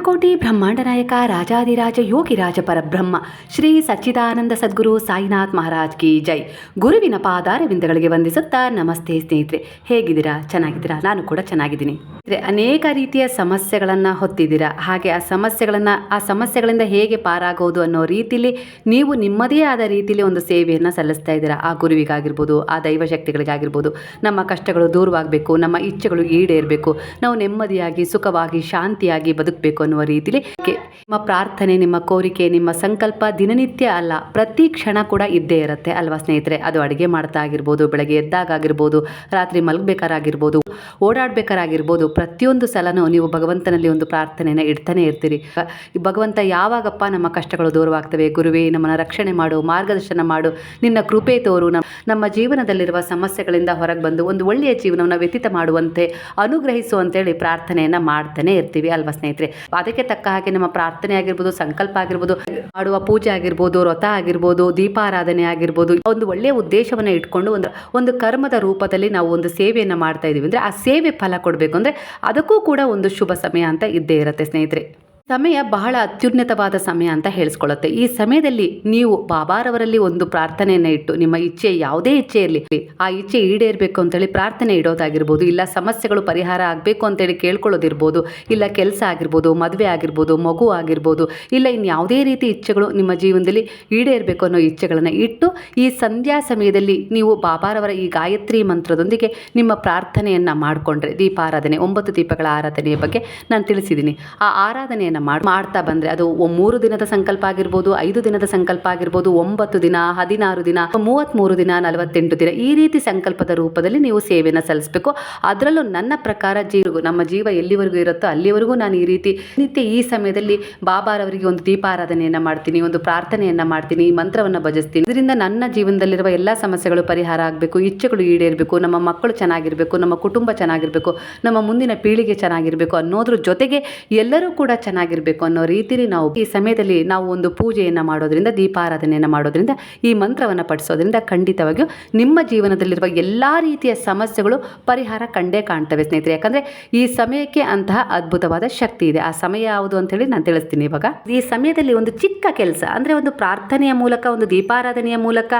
ಅನಂತಕೋಟಿ ಬ್ರಹ್ಮಾಂಡ ನಾಯಕ ರಾಜಾದಿರಾಜ ಯೋಗಿರಾಜ ಪರಬ್ರಹ್ಮ, ಶ್ರೀ ಸಚ್ಚಿದಾನಂದ ಸದ್ಗುರು ಸಾಯಿನಾಥ್ ಮಹಾರಾಜ್ ಕಿ ಜೈ. ಗುರುವಿನ ಪಾದಾರವಿಂದಗಳಿಗೆ ವಂದಿಸುತ್ತಾ ನಮಸ್ತೆ ಸ್ನೇಹಿತರೆ. ಹೇಗಿದ್ದೀರಾ? ಚೆನ್ನಾಗಿದ್ದೀರಾ? ನಾನು ಕೂಡ ಚೆನ್ನಾಗಿದ್ದೀನಿ. ಅನೇಕ ರೀತಿಯ ಸಮಸ್ಯೆಗಳನ್ನು ಹೊತ್ತಿದ್ದೀರಾ? ಹಾಗೆ ಆ ಸಮಸ್ಯೆಗಳನ್ನು, ಆ ಸಮಸ್ಯೆಗಳಿಂದ ಹೇಗೆ ಪಾರಾಗೋದು ಅನ್ನೋ ರೀತಿಯಲ್ಲಿ ನೀವು ನಿಮ್ಮದೇ ಆದ ರೀತಿಯಲ್ಲಿ ಒಂದು ಸೇವೆಯನ್ನು ಸಲ್ಲಿಸ್ತಾ ಇದ್ದೀರಾ? ಆ ಗುರುವಿಗಾಗಿರ್ಬೋದು, ಆ ದೈವ ಶಕ್ತಿಗಳಿಗಾಗಿರ್ಬೋದು. ನಮ್ಮ ಕಷ್ಟಗಳು ದೂರವಾಗಬೇಕು, ನಮ್ಮ ಇಚ್ಛೆಗಳು ಈಡೇರಬೇಕು. ನಾವು ನೆಮ್ಮದಿಯಾಗಿ, ಸುಖವಾಗಿ, ಶಾಂತಿಯಾಗಿ ಬದುಕಬೇಕು ಅನ್ನುವ ರೀತಿಲಿ ನಿಮ್ಮ ಪ್ರಾರ್ಥನೆ, ನಿಮ್ಮ ಕೋರಿಕೆ, ನಿಮ್ಮ ಸಂಕಲ್ಪ ದಿನನಿತ್ಯ ಅಲ್ಲ, ಪ್ರತಿ ಕ್ಷಣ ಕೂಡ ಇದ್ದೇ ಇರುತ್ತೆ ಅಲ್ವಾ ಸ್ನೇಹಿತರೆ? ಅದು ಅಡುಗೆ ಮಾಡ್ತಾ ಆಗಿರ್ಬೋದು, ಬೆಳಗ್ಗೆ ಎದ್ದಾಗ ಆಗಿರ್ಬೋದು, ರಾತ್ರಿ ಮಲಗಬೇಕಾರಾಗಿರ್ಬೋದು, ಓಡಾಡ್ಬೇಕಾರಾಗಿರ್ಬೋದು, ಪ್ರತಿಯೊಂದು ಸಲನೂ ನೀವು ಭಗವಂತನಲ್ಲಿ ಒಂದು ಪ್ರಾರ್ಥನೆಯನ್ನು ಇಡ್ತಾನೆ ಇರ್ತೀರಿ. ಭಗವಂತ ಯಾವಾಗಪ್ಪ ನಮ್ಮ ಕಷ್ಟಗಳು ದೂರವಾಗ್ತವೆ? ಗುರುವೇ, ನಮ್ಮನ್ನು ರಕ್ಷಣೆ ಮಾಡು, ಮಾರ್ಗದರ್ಶನ ಮಾಡು, ನಿನ್ನ ಕೃಪೆ ತೋರು. ನಮ್ಮ ಜೀವನದಲ್ಲಿರುವ ಸಮಸ್ಯೆಗಳಿಂದ ಹೊರಗೆ ಬಂದು ಒಂದು ಒಳ್ಳೆಯ ಜೀವನವನ್ನು ವ್ಯತೀತ ಮಾಡುವಂತೆ, ಅನುಗ್ರಹಿಸು ಅಂತೇಳಿ ಪ್ರಾರ್ಥನೆಯನ್ನು ಮಾಡ್ತಾನೆ ಇರ್ತೀವಿ ಅಲ್ವಾ ಸ್ನೇಹಿತರೆ? ಅದಕ್ಕೆ ತಕ್ಕ ಹಾಗೆ ನಮ್ಮ ಪ್ರಾರ್ಥನೆ ಆಗಿರ್ಬೋದು, ಸಂಕಲ್ಪ ಆಗಿರ್ಬೋದು, ಮಾಡುವ ಪೂಜೆ ಆಗಿರ್ಬೋದು, ವ್ರತ ಆಗಿರ್ಬೋದು, ದೀಪಾರಾಧನೆ ಆಗಿರ್ಬೋದು, ಒಂದು ಒಳ್ಳೆಯ ಉದ್ದೇಶವನ್ನು ಇಟ್ಕೊಂಡು ಒಂದು ಒಂದು ಕರ್ಮದ ರೂಪದಲ್ಲಿ ನಾವು ಒಂದು ಸೇವೆಯನ್ನು ಮಾಡ್ತಾ ಇದೀವಿ. ಅಂದರೆ ಆ ಸೇವೆ ಫಲ ಕೊಡಬೇಕು. ಅಂದರೆ ಅದಕ್ಕೂ ಕೂಡ ಒಂದು ಶುಭ ಸಮಯ ಅಂತ ಇದ್ದೇ ಇರುತ್ತೆ ಸ್ನೇಹಿತರೆ. ಸಮಯ ಬಹಳ ಅತ್ಯುನ್ನತವಾದ ಸಮಯ ಅಂತ ಹೇಳಿಸ್ಕೊಳ್ಳುತ್ತೆ. ಈ ಸಮಯದಲ್ಲಿ ನೀವು ಬಾಬಾರವರಲ್ಲಿ ಒಂದು ಪ್ರಾರ್ಥನೆಯನ್ನು ಇಟ್ಟು, ನಿಮ್ಮ ಇಚ್ಛೆ ಯಾವುದೇ ಇಚ್ಛೆ ಇರಲಿ, ಆ ಇಚ್ಛೆ ಈಡೇರಬೇಕು ಅಂತೇಳಿ ಪ್ರಾರ್ಥನೆ ಇಡೋದಾಗಿರ್ಬೋದು, ಇಲ್ಲ ಸಮಸ್ಯೆಗಳು ಪರಿಹಾರ ಆಗಬೇಕು ಅಂತೇಳಿ ಕೇಳ್ಕೊಳ್ಳೋದಿರ್ಬೋದು, ಇಲ್ಲ ಕೆಲಸ ಆಗಿರ್ಬೋದು, ಮದುವೆ ಆಗಿರ್ಬೋದು, ಮಗು ಆಗಿರ್ಬೋದು, ಇಲ್ಲ ಇನ್ಯಾವುದೇ ರೀತಿ ಇಚ್ಛೆಗಳು ನಿಮ್ಮ ಜೀವನದಲ್ಲಿ ಈಡೇರಬೇಕು ಅನ್ನೋ ಇಚ್ಛೆಗಳನ್ನು ಇಟ್ಟು, ಈ ಸಂಧ್ಯಾ ಸಮಯದಲ್ಲಿ ನೀವು ಬಾಬಾರವರ ಈ ಗಾಯತ್ರಿ ಮಂತ್ರದೊಂದಿಗೆ ನಿಮ್ಮ ಪ್ರಾರ್ಥನೆಯನ್ನು ಮಾಡಿಕೊಂಡ್ರೆ, ದೀಪಾರಾಧನೆ, ಒಂಬತ್ತು ದೀಪಗಳ ಆರಾಧನೆಯ ಬಗ್ಗೆ ನಾನು ತಿಳಿಸಿದ್ದೀನಿ. ಆ ಆರಾಧನೆಯನ್ನು ಮಾಡಿ, ಮಾಡ್ತಾ ಬಂದರೆ ಅದು ಮೂರು ದಿನದ ಸಂಕಲ್ಪ ಆಗಿರ್ಬೋದು, ಐದು ದಿನದ ಸಂಕಲ್ಪ ಆಗಿರ್ಬೋದು, ಒಂಬತ್ತು ದಿನ, ಹದಿನಾರು ದಿನ ಮೂವತ್ತ್ಮೂರು ದಿನ, ನಲವತ್ತೆಂಟು ದಿನ ಈ ರೀತಿ ಸಂಕಲ್ಪದ ರೂಪದಲ್ಲಿ ನೀವು ಸೇವೆಯನ್ನು ಸಲ್ಲಿಸಬೇಕು. ಅದರಲ್ಲೂ ನನ್ನ ಪ್ರಕಾರ ಜೀವ ನಮ್ಮ ಜೀವ ಎಲ್ಲಿವರೆಗೂ ಇರುತ್ತೋ ಅಲ್ಲಿವರೆಗೂ ನಾನು ಈ ರೀತಿ ನಿತ್ಯ ಈ ಸಮಯದಲ್ಲಿ ಬಾಬಾರವರಿಗೆ ಒಂದು ದೀಪಾರಾಧನೆಯನ್ನು ಮಾಡ್ತೀನಿ, ಒಂದು ಪ್ರಾರ್ಥನೆಯನ್ನು ಮಾಡ್ತೀನಿ, ಈ ಮಂತ್ರವನ್ನು ಭಜಿಸ್ತೀನಿ. ಇದರಿಂದ ನನ್ನ ಜೀವನದಲ್ಲಿರುವ ಎಲ್ಲ ಸಮಸ್ಯೆಗಳು ಪರಿಹಾರ ಆಗಬೇಕು, ಇಚ್ಛೆಗಳು ಈಡೇರಬೇಕು, ನಮ್ಮ ಮಕ್ಕಳು ಚೆನ್ನಾಗಿರಬೇಕು, ನಮ್ಮ ಕುಟುಂಬ ಚೆನ್ನಾಗಿರಬೇಕು, ನಮ್ಮ ಮುಂದಿನ ಪೀಳಿಗೆ ಚೆನ್ನಾಗಿರಬೇಕು ಅನ್ನೋದ್ರ ಜೊತೆಗೆ ಎಲ್ಲರೂ ಕೂಡ ಚೆನ್ನಾಗಿರಬೇಕು ಅನ್ನೋ ರೀತಿಲಿ ನಾವು ಈ ಸಮಯದಲ್ಲಿ ನಾವು ಒಂದು ಪೂಜೆಯನ್ನು ಮಾಡೋದ್ರಿಂದ, ದೀಪಾರಾಧನೆಯನ್ನು ಮಾಡೋದ್ರಿಂದ, ಈ ಮಂತ್ರವನ್ನು ಪಠಿಸೋದ್ರಿಂದ ಖಂಡಿತವಾಗಿಯೂ ನಿಮ್ಮ ಜೀವನದಲ್ಲಿರುವ ಎಲ್ಲ ರೀತಿಯ ಸಮಸ್ಯೆಗಳು ಪರಿಹಾರ ಕಂಡೇ ಕಾಣ್ತವೆ ಸ್ನೇಹಿತರೆ. ಯಾಕಂದರೆ ಈ ಸಮಯಕ್ಕೆ ಅಂತಹ ಅದ್ಭುತವಾದ ಶಕ್ತಿ ಇದೆ. ಆ ಸಮಯ ಯಾವುದು ಅಂತೇಳಿ ನಾನು ತಿಳಿಸ್ತೀನಿ ಇವಾಗ. ಈ ಸಮಯದಲ್ಲಿ ಒಂದು ಚಿಕ್ಕ ಕೆಲಸ, ಅಂದರೆ ಒಂದು ಪ್ರಾರ್ಥನೆಯ ಮೂಲಕ, ಒಂದು ದೀಪಾರಾಧನೆಯ ಮೂಲಕ,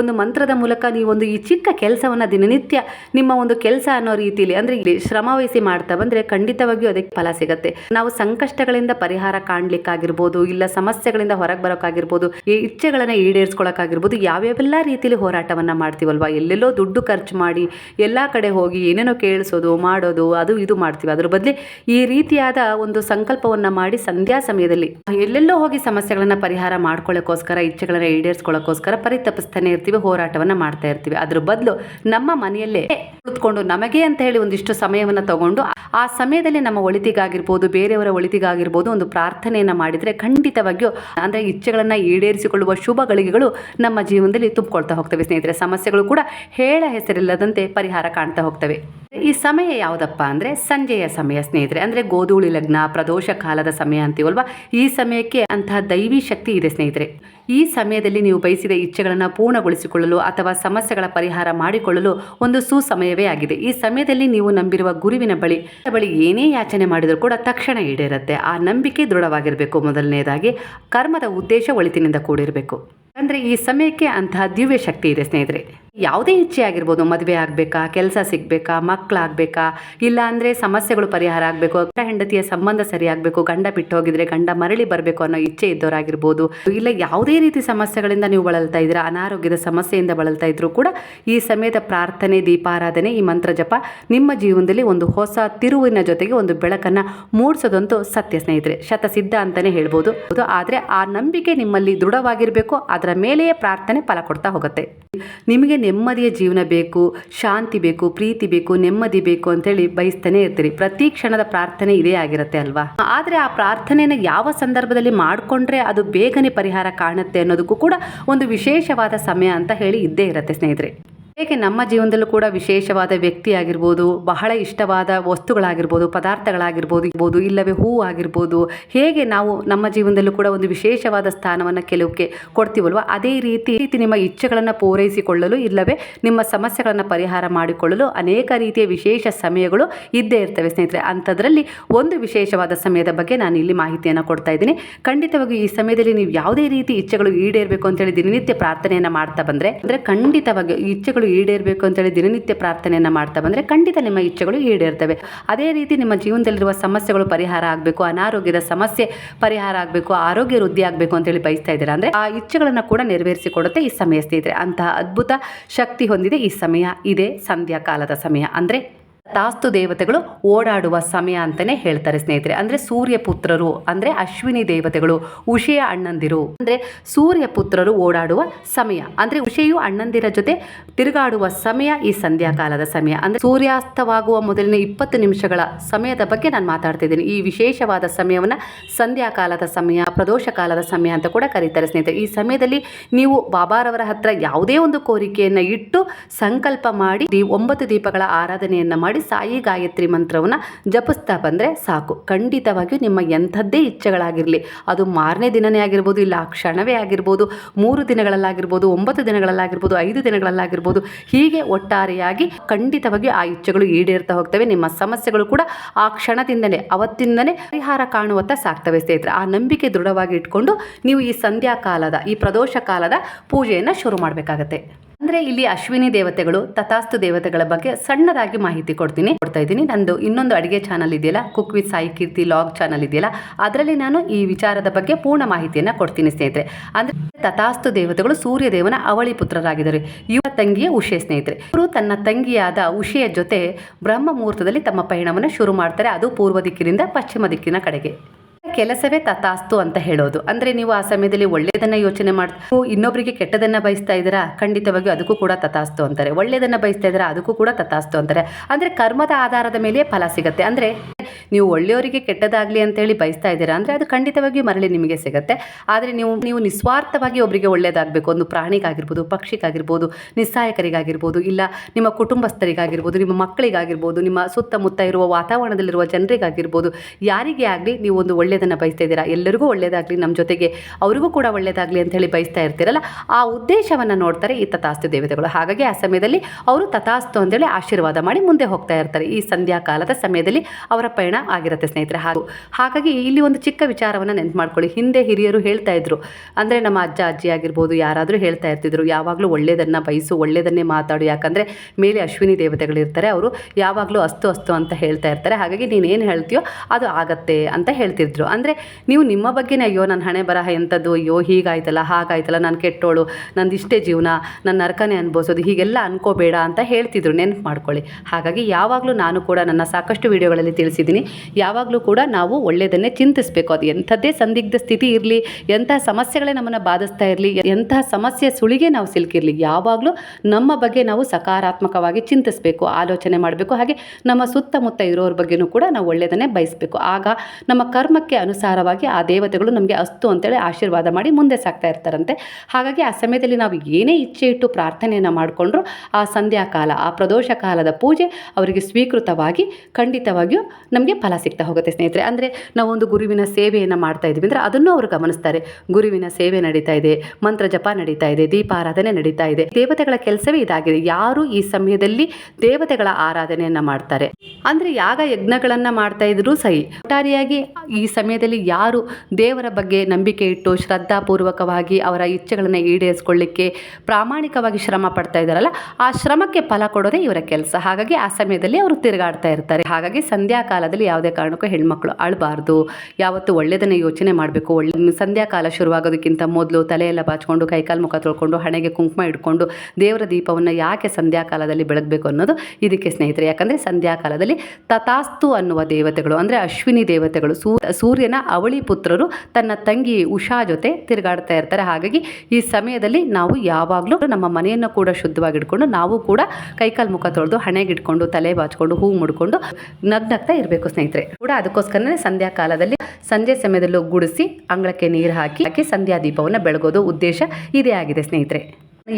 ಒಂದು ಮಂತ್ರದ ಮೂಲಕ ನೀವೊಂದು ಈ ಚಿಕ್ಕ ಕೆಲಸವನ್ನು ದಿನನಿತ್ಯ ನಿಮ್ಮ ಒಂದು ಕೆಲಸ ಅನ್ನೋ ರೀತಿಯಲ್ಲಿ ಅಂದರೆ ಇಲ್ಲಿ ಶ್ರಮವಹಿಸಿ ಮಾಡ್ತಾ ಬಂದರೆ ಖಂಡಿತವಾಗಿಯೂ ಅದಕ್ಕೆ ಫಲ ಸಿಗುತ್ತೆ. ನಾವು ಸಂಕಷ್ಟಗಳಿಂದ ಪರಿಹಾರ ಕಾಣ್ಲಿಕ್ಕಾಗಿರ್ಬೋದು, ಇಲ್ಲ ಸಮಸ್ಯೆಗಳಿಂದ ಹೊರಗೆ ಬರೋಕ್ಕಾಗಿರ್ಬೋದು ಈ ಇಚ್ಛೆಗಳನ್ನು ಈಡೇರಿಸ್ಕೊಳಕ್ಕಾಗಿರ್ಬೋದು ಯಾವ್ಯಾವೆಲ್ಲ ರೀತಿಯಲ್ಲಿ ಹೋರಾಟವನ್ನು ಮಾಡ್ತೀವಲ್ವಾ? ಎಲ್ಲೆಲ್ಲೋ ದುಡ್ಡು ಖರ್ಚು ಮಾಡಿ ಎಲ್ಲ ಕಡೆ ಹೋಗಿ ಏನೇನೋ ಕೇಳಿಸೋದು, ಮಾಡೋದು, ಅದು ಇದು ಮಾಡ್ತೀವಿ. ಅದ್ರ ಬದಲಿ ಈ ರೀತಿಯಾದ ಒಂದು ಸಂಕಲ್ಪವನ್ನು ಮಾಡಿ ಸಂಧ್ಯಾ ಸಮಯದಲ್ಲಿ ಎಲ್ಲೆಲ್ಲೋ ಹೋಗಿ ಸಮಸ್ಯೆಗಳನ್ನು ಪರಿಹಾರ ಮಾಡ್ಕೊಳ್ಳೋಕ್ಕೋಸ್ಕರ ಇಚ್ಛೆಗಳನ್ನು ಈಡೇರಿಸ್ಕೊಳ್ಳೋಕ್ಕೋಸ್ಕರ ಪರಿತಪಿಸ್ತಾನೆ ಇರ್ತೀವಿ, ಹೋರಾಟವನ್ನು ಮಾಡ್ತಾ ಇರ್ತೀವಿ. ಅದ್ರ ಬದಲು ನಮ್ಮ ಮನೆಯಲ್ಲೇ ಕುಳಿತುಕೊಂಡು ನಮಗೆ ಅಂತ ಹೇಳಿ ಒಂದಿಷ್ಟು ಸಮಯವನ್ನು ತಗೊಂಡು ಆ ಸಮಯದಲ್ಲಿ ನಮ್ಮ ಒಳಿತಿಗಾಗಿರ್ಬೋದು, ಬೇರೆಯವರ ಒಳಿತಿಗಾಗಿರ್ಬೋದು ಒಂದು ಪ್ರಾರ್ಥನೆಯನ್ನು ಮಾಡಿದರೆ ಖಂಡಿತವಾಗಿಯೂ ಅಂದರೆ ಇಚ್ಛೆಗಳನ್ನು ಈಡೇರಿಸಿಕೊಳ್ಳುವ ಶುಭ ಗಳಿಗೆಗಳು ನಮ್ಮ ಜೀವನದಲ್ಲಿ ತುಂಬಿಕೊಳ್ತಾ ಹೋಗ್ತವೆ ಸ್ನೇಹಿತರೆ. ಸಮಸ್ಯೆಗಳು ಕೂಡ ಹೇಳ ಹೆಸರಿಲ್ಲದಂತೆ ಪರಿಹಾರ ಕಾಣ್ತಾ ಹೋಗ್ತವೆ. ಈ ಸಮಯ ಯಾವುದಪ್ಪ ಅಂದರೆ ಸಂಜೆಯ ಸಮಯ, ಸ್ನೇಹಿತರೆ. ಅಂದರೆ ಗೋಧೂಳಿ ಲಗ್ನ, ಪ್ರದೋಷ ಕಾಲದ ಸಮಯ ಅಂತೀವಲ್ವಾ? ಈ ಸಮಯಕ್ಕೆ ಅಂತಹ ದೈವಿ ಶಕ್ತಿ ಇದೆ, ಸ್ನೇಹಿತರೆ. ಈ ಸಮಯದಲ್ಲಿ ನೀವು ಬಯಸಿದ ಇಚ್ಛೆಗಳನ್ನು ಪೂರ್ಣಗೊಳಿಸಿಕೊಳ್ಳಲು ಅಥವಾ ಸಮಸ್ಯೆಗಳ ಪರಿಹಾರ ಮಾಡಿಕೊಳ್ಳಲು ಒಂದು ಸುಸಮಯವೇ ಆಗಿದೆ. ಈ ಸಮಯದಲ್ಲಿ ನೀವು ನಂಬಿರುವ ಗುರುವಿನ ಬಳಿ ಬಳಿ ಏನೇ ಯಾಚನೆ ಮಾಡಿದರೂ ಕೂಡ ತಕ್ಷಣ ಈಡೇರುತ್ತೆ. ಆ ನಂಬಿಕೆ ದೃಢವಾಗಿರಬೇಕು. ಮೊದಲನೇದಾಗಿ ಕರ್ಮದ ಉದ್ದೇಶ ಒಳಿತಿನಿಂದ ಕೂಡಿರಬೇಕು. ಅಂದರೆ ಈ ಸಮಯಕ್ಕೆ ಅಂತಹ ದಿವ್ಯ ಶಕ್ತಿ ಇದೆ, ಸ್ನೇಹಿತರೆ. ಯಾವುದೇ ಇಚ್ಛೆ ಆಗಿರ್ಬೋದು, ಮದುವೆ ಆಗಬೇಕಾ, ಕೆಲಸ ಸಿಗಬೇಕಾ ಮಕ್ಕಳಾಗಬೇಕಾ ಇಲ್ಲ ಅಂದರೆ ಸಮಸ್ಯೆಗಳು ಪರಿಹಾರ ಆಗಬೇಕು ಗಂಡ ಹೆಂಡತಿಯ ಸಂಬಂಧ ಸರಿಯಾಗಬೇಕು, ಗಂಡ ಬಿಟ್ಟು ಹೋಗಿದ್ರೆ ಗಂಡ ಮರಳಿ ಬರಬೇಕು ಅನ್ನೋ ಇಚ್ಛೆ ಇದ್ದವರಾಗಿರ್ಬೋದು, ಇಲ್ಲ ಯಾವುದೇ ರೀತಿ ಸಮಸ್ಯೆಗಳಿಂದ ನೀವು ಬಳಲ್ತಾ ಇದ್ದೀರಾ, ಅನಾರೋಗ್ಯದ ಸಮಸ್ಯೆಯಿಂದ ಬಳಲ್ತಾ ಇದ್ರು ಕೂಡ ಈ ಸಮಯದ ಪ್ರಾರ್ಥನೆ, ದೀಪಾರಾಧನೆ, ಈ ಮಂತ್ರ ಜಪ ನಿಮ್ಮ ಜೀವನದಲ್ಲಿ ಒಂದು ಹೊಸ ತಿರುವಿನ ಜೊತೆಗೆ ಒಂದು ಬೆಳಕನ್ನು ಮೂಡಿಸೋದಂತೂ ಸತ್ಯ ಸ್ನೇಹಿತರೆ. ಶತಸಿದ್ಧ ಅಂತಲೇ ಹೇಳ್ಬೋದು. ಆದರೆ ಆ ನಂಬಿಕೆ ನಿಮ್ಮಲ್ಲಿ ದೃಢವಾಗಿರಬೇಕು, ಅದರ ಮೇಲೆಯೇ ಪ್ರಾರ್ಥನೆ ಫಲ ಕೊಡ್ತಾ ಹೋಗುತ್ತೆ. ನಿಮಗೆ ನೆಮ್ಮದಿಯ ಜೀವನ ಬೇಕು, ಶಾಂತಿ ಬೇಕು, ಪ್ರೀತಿ ಬೇಕು, ನೆಮ್ಮದಿ ಬೇಕು ಅಂತೇಳಿ ಬಯಸ್ತಾನೆ ಇರ್ತೀರಿ. ಪ್ರತಿ ಕ್ಷಣದ ಪ್ರಾರ್ಥನೆ ಇದೇ ಆಗಿರುತ್ತೆ ಅಲ್ವಾ? ಆದರೆ ಆ ಪ್ರಾರ್ಥನೆಯನ್ನು ಯಾವ ಸಂದರ್ಭದಲ್ಲಿ ಮಾಡಿಕೊಂಡ್ರೆ ಅದು ಬೇಗನೆ ಪರಿಹಾರ ಕಾಣುತ್ತೆ ಅನ್ನೋದಕ್ಕೂ ಕೂಡ ಒಂದು ವಿಶೇಷವಾದ ಸಮಯ ಅಂತ ಹೇಳಿ ಇದ್ದೇ ಇರುತ್ತೆ ಸ್ನೇಹಿತರೆ. ಹೇಗೆ ನಮ್ಮ ಜೀವನದಲ್ಲೂ ಕೂಡ ವಿಶೇಷವಾದ ವ್ಯಕ್ತಿ ಆಗಿರ್ಬೋದು ಬಹಳ ಇಷ್ಟವಾದ ವಸ್ತುಗಳಾಗಿರ್ಬೋದು, ಪದಾರ್ಥಗಳಾಗಿರ್ಬೋದು, ಇರ್ಬೋದು, ಇಲ್ಲವೇ ಹೂ ಆಗಿರ್ಬೋದು, ಹೇಗೆ ನಾವು ನಮ್ಮ ಜೀವನದಲ್ಲೂ ಕೂಡ ಒಂದು ವಿಶೇಷವಾದ ಸ್ಥಾನವನ್ನು ಕೆಲವಕ್ಕೆ ಕೊಡ್ತೀವಲ್ವ? ಅದೇ ರೀತಿ ರೀತಿ ನಿಮ್ಮ ಇಚ್ಛೆಗಳನ್ನು ಪೂರೈಸಿಕೊಳ್ಳಲು ಇಲ್ಲವೇ ನಿಮ್ಮ ಸಮಸ್ಯೆಗಳನ್ನು ಪರಿಹಾರ ಮಾಡಿಕೊಳ್ಳಲು ಅನೇಕ ರೀತಿಯ ವಿಶೇಷ ಸಮಯಗಳು ಇದ್ದೇ ಇರ್ತವೆ ಸ್ನೇಹಿತರೆ. ಅಂಥದ್ರಲ್ಲಿ ಒಂದು ವಿಶೇಷವಾದ ಸಮಯದ ಬಗ್ಗೆ ನಾನು ಇಲ್ಲಿ ಮಾಹಿತಿಯನ್ನು ಕೊಡ್ತಾ ಇದ್ದೀನಿ. ಖಂಡಿತವಾಗಿ ಈ ಸಮಯದಲ್ಲಿ ನೀವು ಯಾವುದೇ ರೀತಿ ಇಚ್ಛೆಗಳು ಈಡೇರಬೇಕು ಅಂತೇಳಿ ದಿನನಿತ್ಯ ಪ್ರಾರ್ಥನೆಯನ್ನು ಮಾಡ್ತಾ ಬಂದರೆ, ಅಂದರೆ ಖಂಡಿತವಾಗಿ ಇಚ್ಛೆಗಳು ಈಡೇರಬೇಕು ಅಂತೇಳಿ ದಿನನಿತ್ಯ ಪ್ರಾರ್ಥನೆಯನ್ನು ಮಾಡ್ತಾ ಬಂದರೆ ಖಂಡಿತ ನಿಮ್ಮ ಇಚ್ಛೆಗಳು ಈಡೇರ್ತವೆ. ಅದೇ ರೀತಿ ನಿಮ್ಮ ಜೀವನದಲ್ಲಿರುವ ಸಮಸ್ಯೆಗಳು ಪರಿಹಾರ ಆಗಬೇಕು, ಅನಾರೋಗ್ಯದ ಸಮಸ್ಯೆ ಪರಿಹಾರ ಆಗಬೇಕು, ಆರೋಗ್ಯ ವೃದ್ಧಿ ಆಗಬೇಕು ಅಂತೇಳಿ ಬಯಸ್ತಾ ಇದ್ದೀರಾ ಅಂದರೆ ಆ ಇಚ್ಛೆಗಳನ್ನು ಕೂಡ ನೆರವೇರಿಸಿಕೊಡುತ್ತೆ ಈ ಸಮಯ ಸ್ನೇಹಿತರೆ. ಅಂತಹ ಅದ್ಭುತ ಶಕ್ತಿ ಹೊಂದಿದೆ ಈ ಸಮಯ. ಇದೇ ಸಂಧ್ಯಾಕಾಲದ ಸಮಯ ಅಂದರೆ ತಾಸ್ತು ದೇವತೆಗಳು ಓಡಾಡುವ ಸಮಯ ಅಂತಲೇ ಹೇಳ್ತಾರೆ ಸ್ನೇಹಿತರೆ. ಅಂದರೆ ಸೂರ್ಯಪುತ್ರರು, ಅಂದರೆ ಅಶ್ವಿನಿ ದೇವತೆಗಳು, ಉಷೆಯ ಅಣ್ಣಂದಿರು. ಅಂದರೆ ಸೂರ್ಯಪುತ್ರರು ಓಡಾಡುವ ಸಮಯ. ಅಂದರೆ ಉಷೆಯು ಅಣ್ಣಂದಿರ ಜೊತೆ ತಿರುಗಾಡುವ ಸಮಯ ಈ ಸಂಧ್ಯಾಕಾಲದ ಸಮಯ. ಅಂದರೆ ಸೂರ್ಯಾಸ್ತವಾಗುವ ಮೊದಲಿನ ಇಪ್ಪತ್ತು ನಿಮಿಷಗಳ ಸಮಯದ ಬಗ್ಗೆ ನಾನು ಮಾತಾಡ್ತಿದ್ದೀನಿ ಈ ವಿಶೇಷವಾದ ಸಮಯವನ್ನು ಸಂಧ್ಯಾಕಾಲದ ಸಮಯ ಪ್ರದೋಷ ಕಾಲದ ಸಮಯ ಅಂತ ಕೂಡ ಕರೀತಾರೆ ಸ್ನೇಹಿತರೆ. ಈ ಸಮಯದಲ್ಲಿ ನೀವು ಬಾಬಾರವರ ಹತ್ರ ಯಾವುದೇ ಒಂದು ಕೋರಿಕೆಯನ್ನು ಇಟ್ಟು ಸಂಕಲ್ಪ ಮಾಡಿ ಒಂಬತ್ತು ದೀಪಗಳ ಆರಾಧನೆಯನ್ನು ಮಾಡಿ ಸಾಯಿ ಗಾಯತ್ರಿ ಮಂತ್ರವನ್ನು ಜಪಿಸ್ತಾ ಬಂದರೆ ಸಾಕು. ಖಂಡಿತವಾಗಿಯೂ ನಿಮ್ಮ ಎಂಥದ್ದೇ ಇಚ್ಛೆಗಳಾಗಿರಲಿ, ಅದು ಮಾರನೇ ದಿನನೇ ಆಗಿರ್ಬೋದು, ಇಲ್ಲ ಕ್ಷಣವೇ ಆಗಿರ್ಬೋದು, ಮೂರು ದಿನಗಳಲ್ಲಾಗಿರ್ಬೋದು, ಒಂಬತ್ತು ದಿನಗಳಲ್ಲಾಗಿರ್ಬೋದು, ಐದು ದಿನಗಳಲ್ಲಾಗಿರ್ಬೋದು, ಹೀಗೆ ಒಟ್ಟಾರೆಯಾಗಿ ಖಂಡಿತವಾಗಿ ಆ ಇಚ್ಛೆಗಳು ಈಡೇರ್ತಾ ಹೋಗ್ತವೆ. ನಿಮ್ಮ ಸಮಸ್ಯೆಗಳು ಕೂಡ ಆ ಕ್ಷಣದಿಂದಲೇ, ಅವತ್ತಿಂದಲೇ ಪರಿಹಾರ ಕಾಣುವತ್ತ ಸಾಕ್ತವೆ ಸ್ನೇಹಿತರೆ. ಆ ನಂಬಿಕೆ ದೃಢವಾಗಿ ಇಟ್ಕೊಂಡು ನೀವು ಈ ಸಂಧ್ಯಾ ಕಾಲದ, ಈ ಪ್ರದೋಷ ಕಾಲದ ಪೂಜೆಯನ್ನು ಶುರು ಮಾಡಬೇಕಾಗತ್ತೆ. ಅಂದರೆ ಇಲ್ಲಿ ಅಶ್ವಿನಿ ದೇವತೆಗಳು, ತಥಾಸ್ತು ದೇವತೆಗಳ ಬಗ್ಗೆ ಸಣ್ಣದಾಗಿ ಮಾಹಿತಿ ಕೊಡ್ತೀನಿ. ಕೊಡ್ತಾ ಇದ್ದೀನಿ. ನಂದು ಇನ್ನೊಂದು ಅಡುಗೆ ಚಾನಲ್ ಇದೆಯಲ್ಲ cook with Sai Keerthi vlog channel ಇದೆಯಲ್ಲ, ಅದರಲ್ಲಿ ನಾನು ಈ ವಿಚಾರದ ಬಗ್ಗೆ ಪೂರ್ಣ ಮಾಹಿತಿಯನ್ನು ಕೊಡ್ತೀನಿ ಸ್ನೇಹಿತರೆ. ಅಂದ್ರೆ ತಥಾಸ್ತು ದೇವತೆಗಳು ಸೂರ್ಯ ದೇವನ ಅವಳಿ ಪುತ್ರರಾಗಿದ್ದಾರೆ. ಯುವ ತಂಗಿಯ ಉಷೆ ಸ್ನೇಹಿತರೆ. ಇವರು ತನ್ನ ತಂಗಿಯಾದ ಉಷೆಯ ಜೊತೆ ಬ್ರಹ್ಮ ಮುಹೂರ್ತದಲ್ಲಿ ತಮ್ಮ ಪಯಣವನ್ನು ಶುರು ಮಾಡ್ತಾರೆ. ಅದು ಪೂರ್ವ ದಿಕ್ಕಿನಿಂದ ಪಶ್ಚಿಮ ದಿಕ್ಕಿನ ಕಡೆಗೆ. ಕೆಲಸವೇ ತಥಾಸ್ತು ಅಂತ ಹೇಳೋದು. ಅಂದ್ರೆ ನೀವು ಆ ಸಮಯದಲ್ಲಿ ಒಳ್ಳೆಯದನ್ನ ಯೋಚನೆ ಮಾಡ್ತಾ ಇನ್ನೊಬ್ಬರಿಗೆ ಕೆಟ್ಟದನ್ನ ಬಯಸ್ತಾ ಇದ್ದೀರಾ? ಖಂಡಿತವಾಗಿಯೂ ಅದಕ್ಕೂ ಕೂಡ ತಥಾಸ್ತು ಅಂತಾರೆ. ಒಳ್ಳೆಯದನ್ನ ಬಯಸ್ತಾ ಇದ್ದೀರಾ? ಅದಕ್ಕೂ ಕೂಡ ತಥಾಸ್ತು ಅಂತಾರೆ. ಅಂದ್ರೆ ಕರ್ಮದ ಆಧಾರದ ಮೇಲೆ ಫಲ ಸಿಗುತ್ತೆ. ಅಂದರೆ ನೀವು ಒಳ್ಳೆಯವರಿಗೆ ಕೆಟ್ಟದಾಗಲಿ ಅಂತೇಳಿ ಬಯಸ್ತಾ ಇದ್ದೀರಾ ಅಂದರೆ ಅದು ಖಂಡಿತವಾಗಿಯೂ ಮರಳಿ ನಿಮಗೆ ಸಿಗುತ್ತೆ. ಆದರೆ ನೀವು ನೀವು ನಿಸ್ವಾರ್ಥವಾಗಿ ಒಬ್ಬರಿಗೆ ಒಳ್ಳೆಯದಾಗಬೇಕು ಒಂದು ಪ್ರಾಣಿಗಾಗಿರ್ಬೋದು, ಪಕ್ಷಿಗಾಗಿರ್ಬೋದು ನಿಸ್ಸಹಾಯಕರಿಗಾಗಿರ್ಬೋದು ಇಲ್ಲ ನಿಮ್ಮ ಕುಟುಂಬಸ್ಥರಿಗಾಗಿರ್ಬೋದು, ನಿಮ್ಮ ಮಕ್ಕಳಿಗಾಗಿರ್ಬೋದು, ನಿಮ್ಮ ಸುತ್ತಮುತ್ತ ಇರುವ ವಾತಾವರಣದಲ್ಲಿರುವ ಜನರಿಗಾಗಿರ್ಬೋದು, ಯಾರಿಗೆ ಆಗಲಿ ನೀವು ಒಂದು ಒಳ್ಳೆಯದನ್ನು ಬಯಸ್ತಾ ಇದ್ದೀರಾ? ಎಲ್ಲರಿಗೂ ಒಳ್ಳೆಯದಾಗಲಿ ನಮ್ಮ ಜೊತೆಗೆ ಅವರಿಗೂ ಕೂಡ ಒಳ್ಳೆಯದಾಗಲಿ ಅಂತೇಳಿ ಬಯಸ್ತಾ ಇರ್ತೀರಲ್ಲ, ಆ ಉದ್ದೇಶವನ್ನು ನೋಡ್ತಾರೆ ಈ ತಥಾಸ್ತು ದೇವತೆಗಳು. ಹಾಗಾಗಿ ಆ ಸಮಯದಲ್ಲಿ ಅವರು ತಥಾಸ್ತು ಅಂತೇಳಿ ಆಶೀರ್ವಾದ ಮಾಡಿ ಮುಂದೆ ಹೋಗ್ತಾ ಇರ್ತಾರೆ. ಈ ಸಂಧ್ಯಾಕಾಲದ ಸಮಯದಲ್ಲಿ ಅವರ ಪಯಣ ಆಗಿರುತ್ತೆ ಸ್ನೇಹಿತರೆ. ಹಾಗೂ, ಹಾಗಾಗಿ ಇಲ್ಲಿ ಒಂದು ಚಿಕ್ಕ ವಿಚಾರವನ್ನು ನೆನ್ಪು ಮಾಡ್ಕೊಳ್ಳಿ. ಹಿಂದೆ ಹಿರಿಯರು ಹೇಳ್ತಾ ಇದ್ರು. ಅಂದರೆ ನಮ್ಮ ಅಜ್ಜ, ಅಜ್ಜಿ ಆಗಿರ್ಬೋದು, ಯಾರಾದರೂ ಹೇಳ್ತಾ ಇರ್ತಿದ್ರು, ಯಾವಾಗಲೂ ಒಳ್ಳೆಯದನ್ನು ಬಯಸು ಒಳ್ಳೆಯದನ್ನೇ ಮಾತಾಡು. ಯಾಕಂದರೆ ಮೇಲೆ ಅಶ್ವಿನಿ ದೇವತೆಗಳಿರ್ತಾರೆ ಅವರು ಯಾವಾಗಲೂ ಅಸ್ತು ಅಸ್ತು ಅಂತ ಹೇಳ್ತಾ ಇರ್ತಾರೆ. ಹಾಗಾಗಿ ನೀನು ಏನು ಹೇಳ್ತೀಯೋ ಅದು ಆಗತ್ತೆ ಅಂತ ಹೇಳ್ತಿದ್ರು. ಅಂದರೆ ನೀವು ನಿಮ್ಮ ಬಗ್ಗೆನೇ ಅಯ್ಯೋ ನನ್ನ ಹಣೆ ಬರಹ ಎಂಥದ್ದು ಅಯ್ಯೋ, ಹೀಗಾಯ್ತಲ್ಲ, ಹಾಗಾಯ್ತಲ್ಲ, ನಾನು ಕೆಟ್ಟೋಳು, ನಂದು ಇಷ್ಟೇ ಜೀವನ ನನ್ನ ನರಕನೇ ಅನ್ಭವಿಸೋದು, ಹೀಗೆಲ್ಲ ಅನ್ಕೋಬೇಡ ಅಂತ ಹೇಳ್ತಿದ್ರು. ನೆನಪು ಮಾಡ್ಕೊಳ್ಳಿ. ಹಾಗಾಗಿ ಯಾವಾಗಲೂ ನಾನು ಕೂಡ ನನ್ನ ಸಾಕಷ್ಟು ವಿಡಿಯೋಗಳಲ್ಲಿ ತಿಳಿಸಿದ್ದೀನಿ. ಯಾವಾಗಲೂ ಕೂಡ ನಾವು ಒಳ್ಳೆಯದನ್ನೇ ಚಿಂತಿಸಬೇಕು. ಅದು ಎಂಥದ್ದೇ ಸಂದಿಗ್ಧ ಸ್ಥಿತಿ ಇರಲಿ, ಎಂಥ ಸಮಸ್ಯೆಗಳೇ ನಮ್ಮನ್ನು ಬಾಧಿಸ್ತಾ ಇರಲಿ ಎಂತಹ ಸಮಸ್ಯೆ ಸುಳಿಗೆ ನಾವು ಸಿಲುಕಿರಲಿ, ಯಾವಾಗಲೂ ನಮ್ಮ ಬಗ್ಗೆ ನಾವು ಸಕಾರಾತ್ಮಕವಾಗಿ ಚಿಂತಿಸಬೇಕು, ಆಲೋಚನೆ ಮಾಡಬೇಕು. ಹಾಗೆ ನಮ್ಮ ಸುತ್ತಮುತ್ತ ಇರೋರ ಬಗ್ಗೆನೂ ಕೂಡ ನಾವು ಒಳ್ಳೆಯದನ್ನೇ ಬಯಸಬೇಕು. ಆಗ ನಮ್ಮ ಕರ್ಮಕ್ಕೆ ಅನುಸಾರವಾಗಿ ಆ ದೇವತೆಗಳು ನಮಗೆ ಅಸ್ತು ಅಂತೇಳಿ ಆಶೀರ್ವಾದ ಮಾಡಿ ಮುಂದೆ ಸಾಕ್ತಾ ಇರ್ತಾರಂತೆ. ಹಾಗಾಗಿ ಆ ಸಮಯದಲ್ಲಿ ನಾವು ಏನೇ ಇಚ್ಛೆ ಇಟ್ಟು ಪ್ರಾರ್ಥನೆಯನ್ನು ಮಾಡಿಕೊಂಡ್ರು, ಆ ಸಂಧ್ಯಾಕಾಲ, ಆ ಪ್ರದೋಷ ಕಾಲದ ಪೂಜೆ ಅವರಿಗೆ ಸ್ವೀಕೃತವಾಗಿ ಖಂಡಿತವಾಗಿಯೂ ನಮಗೆ ಫಲ ಸಿಗ್ತಾ ಹೋಗುತ್ತೆ, ಸ್ನೇಹಿತರೆ. ಅಂದರೆ ನಾವೊಂದು ಗುರುವಿನ ಸೇವೆಯನ್ನು ಮಾಡ್ತಾ ಇದ್ದೀವಿ. ಅಂದರೆ ಅದನ್ನು ಅವರು ಗಮನಿಸ್ತಾರೆ. ಗುರುವಿನ ಸೇವೆ ನಡೀತಾ ಇದೆ, ಮಂತ್ರ ಜಪ ನಡೀತಾ ಇದೆ, ದೀಪಾರಾಧನೆ ನಡೀತಾ ಇದೆ. ದೇವತೆಗಳ ಕೆಲಸವೇ ಇದಾಗಿದೆ. ಯಾರು ಈ ಸಮಯದಲ್ಲಿ ದೇವತೆಗಳ ಆರಾಧನೆಯನ್ನು ಮಾಡ್ತಾರೆ? ಅಂದರೆ ಯಾಗ ಯಜ್ಞಗಳನ್ನು ಮಾಡ್ತಾ ಇದ್ರು ಸಹಿ. ಒಟ್ಟಾರೆಯಾಗಿ ಈ ಸಮಯದಲ್ಲಿ ಯಾರು ದೇವರ ಬಗ್ಗೆ ನಂಬಿಕೆ ಇಟ್ಟು ಶ್ರದ್ಧಾಪೂರ್ವಕವಾಗಿ ಅವರ ಇಚ್ಛೆಗಳನ್ನು ಈಡೇರಿಸ್ಕೊಳ್ಳಿಕ್ಕೆ ಪ್ರಾಮಾಣಿಕವಾಗಿ ಶ್ರಮ ಪಡ್ತಾ ಇದ್ದಾರಲ್ಲ, ಆ ಶ್ರಮಕ್ಕೆ ಫಲ ಕೊಡೋದೇ ಇವರ ಕೆಲಸ. ಹಾಗಾಗಿ ಆ ಸಮಯದಲ್ಲಿ ಅವರು ತಿರುಗಾಡ್ತಾ ಇರ್ತಾರೆ. ಹಾಗಾಗಿ ಸಂಧ್ಯಾ ಕಾಲದಲ್ಲಿ ಯಾವುದೇ ಕಾರಣಕ್ಕೂ ಹೆಣ್ಮಕ್ಳು ಅಳಬಾರ್ದು. ಯಾವತ್ತು ಒಳ್ಳೆಯದನ್ನೇ ಯೋಚನೆ ಮಾಡಬೇಕು. ಒಳ್ಳೆ ಸಂಧ್ಯಾ ಕಾಲ ಶುರುವಾಗೋದಕ್ಕಿಂತ ಮೊದಲು ತಲೆಯೆಲ್ಲ ಬಾಚ್ಕೊಂಡು, ಕೈಕಾಲು ಮುಖ ತೊಳ್ಕೊಂಡು, ಹಣೆಗೆ ಕುಂಕುಮ ಇಟ್ಕೊಂಡು, ದೇವರ ದೀಪವನ್ನು ಯಾಕೆ ಸಂಧ್ಯಾ ಕಾಲದಲ್ಲಿ ಬೆಳಗಬೇಕು ಅನ್ನೋದು ಇದಕ್ಕೆ ಸ್ನೇಹಿತರೆ. ಯಾಕಂದರೆ ಸಂಧ್ಯಾ ಕಾಲದಲ್ಲಿ ತಥಾಸ್ತು ಅನ್ನುವ ದೇವತೆಗಳು, ಅಂದರೆ ಅಶ್ವಿನಿ ದೇವತೆಗಳು ಸೂರ್ಯನ ಅವಳಿ ಪುತ್ರರು ತನ್ನ ತಂಗಿ ಉಷಾ ಜೊತೆ ತಿರುಗಾಡ್ತಾ ಇರ್ತಾರೆ. ಹಾಗಾಗಿ ಈ ಸಮಯದಲ್ಲಿ ನಾವು ಯಾವಾಗಲೂ ನಮ್ಮ ಮನೆಯನ್ನು ಕೂಡ ಶುದ್ಧವಾಗಿಟ್ಕೊಂಡು, ನಾವು ಕೂಡ ಕೈಕಾಲು ಮುಖ ತೊಳೆದು, ಹಣೆಗೆ ಇಟ್ಕೊಂಡು, ತಲೆ ಬಾಚ್ಕೊಂಡು, ಹೂ ಮುಡ್ಕೊಂಡು ನಗ್ನಗ್ತಾ ಇರಬೇಕು. ಸ್ನೇಹಿತರೆ, ಕೂಡ ಅದಕ್ಕೋಸ್ಕರನೇ ಸಂಧ್ಯಾ ಕಾಲದಲ್ಲಿ ಸಂಜೆ ಸಮಯದಲ್ಲೂ ಗುಡಿಸಿ ಅಂಗಳಕ್ಕೆ ನೀರು ಹಾಕಿ ಹಾಕಿ ಸಂಧ್ಯಾ ದೀಪವನ್ನು ಬೆಳಗೋದು ಉದ್ದೇಶ ಇದೇ ಆಗಿದೆ ಸ್ನೇಹಿತರೆ.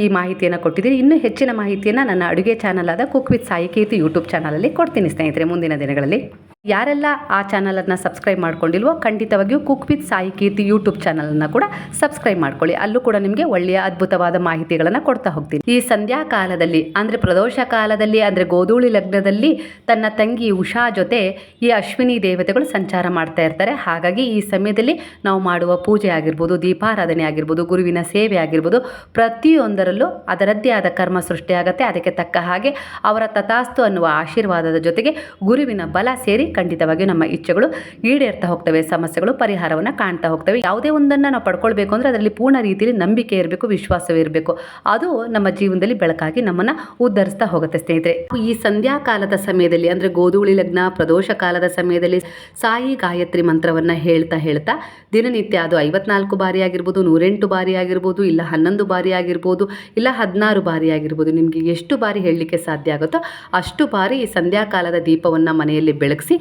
ಈ ಮಾಹಿತಿಯನ್ನು ಕೊಟ್ಟಿದ್ದೀನಿ ಇನ್ನೂ ಹೆಚ್ಚಿನ ಮಾಹಿತಿಯನ್ನು ನನ್ನ ಅಡುಗೆ ಚಾನಲ್ ಆದ cook with Sai Keerthi YouTube ಚಾನಲಲ್ಲಿ ಕೊಡ್ತೀನಿ ಸ್ನೇಹಿತರೆ ಮುಂದಿನ ದಿನಗಳಲ್ಲಿ. ಯಾರೆಲ್ಲ ಆ ಚಾನಲನ್ನು ಸಬ್ಸ್ಕ್ರೈಬ್ ಮಾಡ್ಕೊಂಡಿಲ್ವೋ ಖಂಡಿತವಾಗಿಯೂ cook with Sai Keerthi YouTube ಚಾನಲನ್ನು ಕೂಡ ಸಬ್ಸ್ಕ್ರೈಬ್ ಮಾಡ್ಕೊಳ್ಳಿ. ಅಲ್ಲೂ ಕೂಡ ನಿಮಗೆ ಒಳ್ಳೆಯ ಅದ್ಭುತವಾದ ಮಾಹಿತಿಗಳನ್ನು ಕೊಡ್ತಾ ಹೋಗ್ತೀನಿ. ಈ ಸಂಧ್ಯಾ ಕಾಲದಲ್ಲಿ ಅಂದರೆ ಪ್ರದೋಷ ಕಾಲದಲ್ಲಿ, ಅಂದರೆ ಗೋಧೂಳಿ ಲಗ್ನದಲ್ಲಿ ತನ್ನ ತಂಗಿ ಉಷಾ ಜೊತೆ ಈ ಅಶ್ವಿನಿ ದೇವತೆಗಳು ಸಂಚಾರ ಮಾಡ್ತಾ ಇರ್ತಾರೆ. ಹಾಗಾಗಿ ಈ ಸಮಯದಲ್ಲಿ ನಾವು ಮಾಡುವ ಪೂಜೆ ಆಗಿರ್ಬೋದು, ದೀಪಾರಾಧನೆ ಆಗಿರ್ಬೋದು, ಗುರುವಿನ ಸೇವೆ ಆಗಿರ್ಬೋದು, ಪ್ರತಿಯೊಂದರಲ್ಲೂ ಅದರದ್ದೇ ಆದ ಕರ್ಮ ಸೃಷ್ಟಿಯಾಗತ್ತೆ ಅದಕ್ಕೆ ತಕ್ಕ ಹಾಗೆ ಅವರ ತಥಾಸ್ತು ಅನ್ನುವ ಆಶೀರ್ವಾದದ ಜೊತೆಗೆ ಗುರುವಿನ ಬಲ ಸೇರಿ ಖಂಡಿತವಾಗಿ ನಮ್ಮ ಇಚ್ಛೆಗಳು ಈಡೇರ್ತಾ ಹೋಗ್ತವೆ, ಸಮಸ್ಯೆಗಳು, ಪರಿಹಾರವನ್ನು ಕಾಣ್ತಾ ಹೋಗ್ತವೆ. ಯಾವುದೇ ಒಂದನ್ನು ನಾವು ಪಡ್ಕೊಳ್ಬೇಕು ಅಂದರೆ ಅದರಲ್ಲಿ ಪೂರ್ಣ ರೀತಿಯಲ್ಲಿ ನಂಬಿಕೆ ಇರಬೇಕು ವಿಶ್ವಾಸವಿರಬೇಕು ಅದು ನಮ್ಮ ಜೀವನದಲ್ಲಿ ಬೆಳಕಾಗಿ ನಮ್ಮನ್ನು ಉದ್ಧರಿಸ್ತಾ ಹೋಗುತ್ತೆ ಸ್ನೇಹಿತರೆ. ಈ ಸಂಧ್ಯಾ ಕಾಲದ ಸಮಯದಲ್ಲಿ ಅಂದರೆ ಗೋಧೂಳಿ ಲಗ್ನ, ಪ್ರದೋಷ ಕಾಲದ ಸಮಯದಲ್ಲಿ ಸಾಯಿ ಗಾಯತ್ರಿ ಮಂತ್ರವನ್ನು ಹೇಳ್ತಾ ಹೇಳ್ತಾ ದಿನನಿತ್ಯ ಅದು ಐವತ್ನಾಲ್ಕು ಬಾರಿ ಆಗಿರ್ಬೋದು, ನೂರೆಂಟು ಬಾರಿ ಆಗಿರ್ಬೋದು, ಇಲ್ಲ ಹನ್ನೊಂದು ಬಾರಿ ಆಗಿರ್ಬೋದು, ಇಲ್ಲ ಹದಿನಾರು ಬಾರಿ ಆಗಿರ್ಬೋದು, ನಿಮಗೆ ಎಷ್ಟು ಬಾರಿ ಹೇಳಲಿಕ್ಕೆ ಸಾಧ್ಯ ಆಗುತ್ತೋ ಅಷ್ಟು ಬಾರಿ ಈ ಸಂಧ್ಯಾಕಾಲದ ದೀಪವನ್ನು ಮನೆಯಲ್ಲಿ ಬೆಳಗಿಸಿ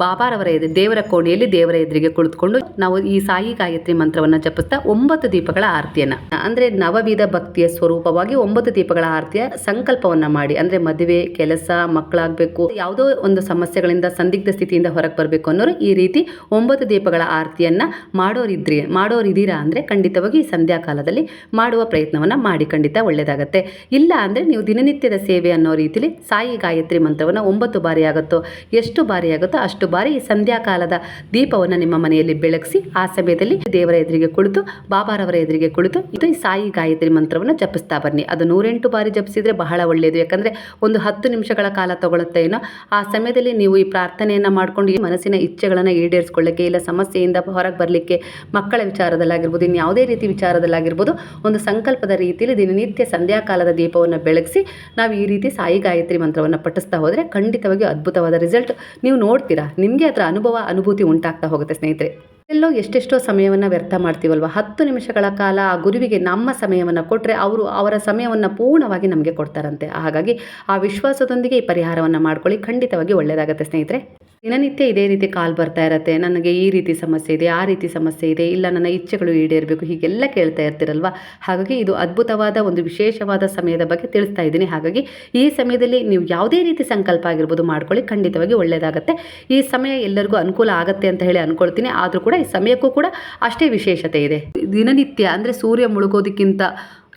ಬಾಬಾರವರ ಎದುರು ದೇವರ ಕೋಣೆಯಲ್ಲಿ ದೇವರ ಎದುರಿಗೆ ಕುಳಿತುಕೊಂಡು ನಾವು ಈ ಸಾಯಿ ಗಾಯತ್ರಿ ಮಂತ್ರವನ್ನು ಜಪಿಸ್ತಾ ಒಂಬತ್ತು ದೀಪಗಳ ಆರತಿಯನ್ನು. ಅಂದರೆ ನವವಿಧ ಭಕ್ತಿಯ ಸ್ವರೂಪವಾಗಿ ಒಂಬತ್ತು ದೀಪಗಳ ಆರತಿಯ ಸಂಕಲ್ಪವನ್ನು ಮಾಡಿ, ಅಂದರೆ ಮದುವೆ, ಕೆಲಸ, ಮಕ್ಕಳಾಗಬೇಕು, ಯಾವುದೋ ಒಂದು ಸಮಸ್ಯೆಗಳಿಂದ, ಸಂದಿಗ್ಧ ಸ್ಥಿತಿಯಿಂದ ಹೊರಗೆ ಬರಬೇಕು ಅನ್ನೋರು ಈ ರೀತಿ ಒಂಬತ್ತು ದೀಪಗಳ ಆರತಿಯನ್ನು ಮಾಡೋರಿದ್ರಿ ಮಾಡೋರಿದ್ದೀರಾ ಅಂದರೆ ಖಂಡಿತವಾಗಿ ಈ ಸಂಧ್ಯಾ ಕಾಲದಲ್ಲಿ ಮಾಡುವ ಪ್ರಯತ್ನವನ್ನು ಮಾಡಿ ಖಂಡಿತ ಒಳ್ಳೆಯದಾಗತ್ತೆ ಇಲ್ಲ ಅಂದರೆ ನೀವು ದಿನನಿತ್ಯದ ಸೇವೆ ಅನ್ನೋ ರೀತಿಲಿ ಸಾಯಿ ಗಾಯತ್ರಿ ಮಂತ್ರವನ್ನು ಒಂಬತ್ತು ಬಾರಿ ಆಗುತ್ತೋ, ಎಷ್ಟು ಬಾರಿ ಆಗುತ್ತೋ ಅಷ್ಟು ಬಾರಿ ಸಂಧ್ಯಾಕಾಲದ ಸಂಧ್ಯಾ ಕಾಲದ ದೀಪವನ್ನು ನಿಮ್ಮ ಮನೆಯಲ್ಲಿ ಬೆಳಗಿಸಿ ಆ ಸಮಯದಲ್ಲಿ ದೇವರ ಎದುರಿಗೆ ಕುಳಿತು, ಬಾಬಾರವರ ಎದುರಿಗೆ ಕುಳಿತು ಇದು ಸಾಯಿ ಗಾಯತ್ರಿ ಮಂತ್ರವನ್ನು ಜಪಿಸ್ತಾ ಬನ್ನಿ. ಅದು ನೂರೆಂಟು ಬಾರಿ ಜಪಿಸಿದರೆ ಬಹಳ ಒಳ್ಳೆಯದು. ಯಾಕಂದರೆ ಒಂದು ಹತ್ತು ನಿಮಿಷಗಳ ಕಾಲ ತಗೊಳುತ್ತೆ ಏನೋ, ಆ ಸಮಯದಲ್ಲಿ ನೀವು ಈ ಪ್ರಾರ್ಥನೆಯನ್ನು ಮಾಡ್ಕೊಂಡು ಈ ಮನಸ್ಸಿನ ಇಚ್ಛೆಗಳನ್ನು ಈಡೇರಿಸ್ಕೊಳ್ಳೋಕ್ಕೆ ಇಲ್ಲ ಸಮಸ್ಯೆಯಿಂದ ಹೊರಗೆ ಬರಲಿಕ್ಕೆ ಮಕ್ಕಳ ವಿಚಾರದಲ್ಲಾಗಿರ್ಬೋದು, ಇನ್ನು ಯಾವುದೇ ರೀತಿ ವಿಚಾರದಲ್ಲಾಗಿರ್ಬೋದು, ಒಂದು ಸಂಕಲ್ಪದ ರೀತಿಯಲ್ಲಿ ದಿನನಿತ್ಯ ಸಂಧ್ಯಾಕಾಲದ ದೀಪವನ್ನು ಬೆಳಗಿಸಿ, ನಾವು ಈ ರೀತಿ ಸಾಯಿ ಗಾಯತ್ರಿ ಮಂತ್ರವನ್ನು ಪಠಿಸ್ತಾ ಹೋದರೆ ಖಂಡಿತವಾಗಿ ಅದ್ಭುತವಾದ ರಿಸಲ್ಟ್ ನೀವು ನೋಡ್ತೀರಾ? ನಿಮಗೆ ಅದರ ಅನುಭವ ಅನುಭೂತಿ ಉಂಟಾಗ್ತಾ ಹೋಗುತ್ತೆ ಸ್ನೇಹಿತರೆ. ಎಲ್ಲೋ ಎಷ್ಟೆಷ್ಟೋ ಸಮಯವನ್ನು ವ್ಯರ್ಥ ಮಾಡ್ತೀವಲ್ವ? ಹತ್ತು ನಿಮಿಷಗಳ ಕಾಲ ಆ ಗುರುವಿಗೆ ನಮ್ಮ ಸಮಯವನ್ನು ಕೊಟ್ಟರೆ ಅವರು ಅವರ ಸಮಯವನ್ನು ಪೂರ್ಣವಾಗಿ ನಮಗೆ ಕೊಡ್ತಾರಂತೆ. ಹಾಗಾಗಿ ಆ ವಿಶ್ವಾಸದೊಂದಿಗೆ ಈ ಪರಿಹಾರವನ್ನು ಮಾಡ್ಕೊಳ್ಳಿ. ಖಂಡಿತವಾಗಿ ಒಳ್ಳೆಯದಾಗುತ್ತೆ ಸ್ನೇಹಿತರೆ. ದಿನನಿತ್ಯ ಇದೇ ರೀತಿ ಕಾಲ್ ಬರ್ತಾ ಇರತ್ತೆ. ನನಗೆ ಈ ರೀತಿ ಸಮಸ್ಯೆ ಇದೆ, ಆ ರೀತಿ ಸಮಸ್ಯೆ ಇದೆ, ಇಲ್ಲ ನನ್ನ ಇಚ್ಛೆಗಳು ಈಡೇರಬೇಕು, ಹೀಗೆಲ್ಲ ಕೇಳ್ತಾ ಇರ್ತೀರಲ್ವ? ಹಾಗಾಗಿ ಇದು ಅದ್ಭುತವಾದ ಒಂದು ವಿಶೇಷವಾದ ಸಮಯದ ಬಗ್ಗೆ ತಿಳಿಸ್ತಾ ಇದ್ದೀನಿ. ಹಾಗಾಗಿ ಈ ಸಮಯದಲ್ಲಿ ನೀವು ಯಾವುದೇ ರೀತಿ ಸಂಕಲ್ಪ ಆಗಿರ್ಬೋದು ಮಾಡ್ಕೊಳ್ಳಿ. ಖಂಡಿತವಾಗಿ ಒಳ್ಳೆಯದಾಗತ್ತೆ ಈ ಸಮಯ ಎಲ್ಲರಿಗೂ ಅನುಕೂಲ ಆಗುತ್ತೆ ಅಂತ ಹೇಳಿ ಅನ್ಕೊಳ್ತೀನಿ. ಆದರೂ ಕೂಡ ಈ ಸಮಯಕ್ಕೂ ಕೂಡ ಅಷ್ಟೇ ವಿಶೇಷತೆ ಇದೆ. ದಿನನಿತ್ಯ ಅಂದರೆ ಸೂರ್ಯ ಮುಳುಗೋದಕ್ಕಿಂತ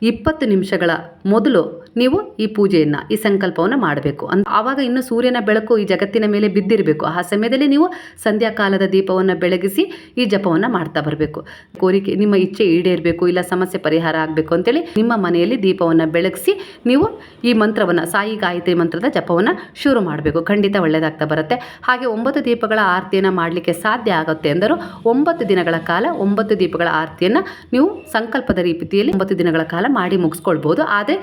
ಇಪ್ಪತ್ತು ನಿಮಿಷಗಳ ಮೊದಲು ನೀವು ಈ ಪೂಜೆಯನ್ನು, ಈ ಸಂಕಲ್ಪವನ್ನು ಮಾಡಬೇಕು. ಅನ್ ಆವಾಗ ಇನ್ನು ಸೂರ್ಯನ ಬೆಳಕು ಈ ಜಗತ್ತಿನ ಮೇಲೆ ಬಿದ್ದಿರಬೇಕು. ಆ ಸಮಯದಲ್ಲಿ ನೀವು ಸಂಧ್ಯಾಕಾಲದ ದೀಪವನ್ನು ಬೆಳಗಿಸಿ ಈ ಜಪವನ್ನು ಮಾಡ್ತಾ ಬರಬೇಕು. ಕೋರಿಕೆ, ನಿಮ್ಮ ಇಚ್ಛೆ ಈಡೇರಬೇಕು, ಇಲ್ಲ ಸಮಸ್ಯೆ ಪರಿಹಾರ ಆಗಬೇಕು ಅಂತೇಳಿ ನಿಮ್ಮ ಮನೆಯಲ್ಲಿ ದೀಪವನ್ನು ಬೆಳಗಿಸಿ ನೀವು ಈ ಮಂತ್ರವನ್ನು, ಸಾಯಿ ಗಾಯತ್ರಿ ಮಂತ್ರದ ಜಪವನ್ನು ಶುರು ಮಾಡಬೇಕು. ಖಂಡಿತ ಒಳ್ಳೆಯದಾಗ್ತಾ ಬರುತ್ತೆ. ಹಾಗೆ ಒಂಬತ್ತು ದೀಪಗಳ ಆರತಿಯನ್ನು ಮಾಡಲಿಕ್ಕೆ ಸಾಧ್ಯ ಆಗುತ್ತೆ ಎಂದರು ಒಂಬತ್ತು ದಿನಗಳ ಕಾಲ, ಒಂಬತ್ತು ದೀಪಗಳ ಆರತಿಯನ್ನು ನೀವು ಸಂಕಲ್ಪದ ರೀತಿಯಲ್ಲಿ ಒಂಬತ್ತು ದಿನಗಳ ಕಾಲ ಮಾಡಿ ಮುಗಿಸ್ಕೊಳ್ಬೋದು. ಆದರೆ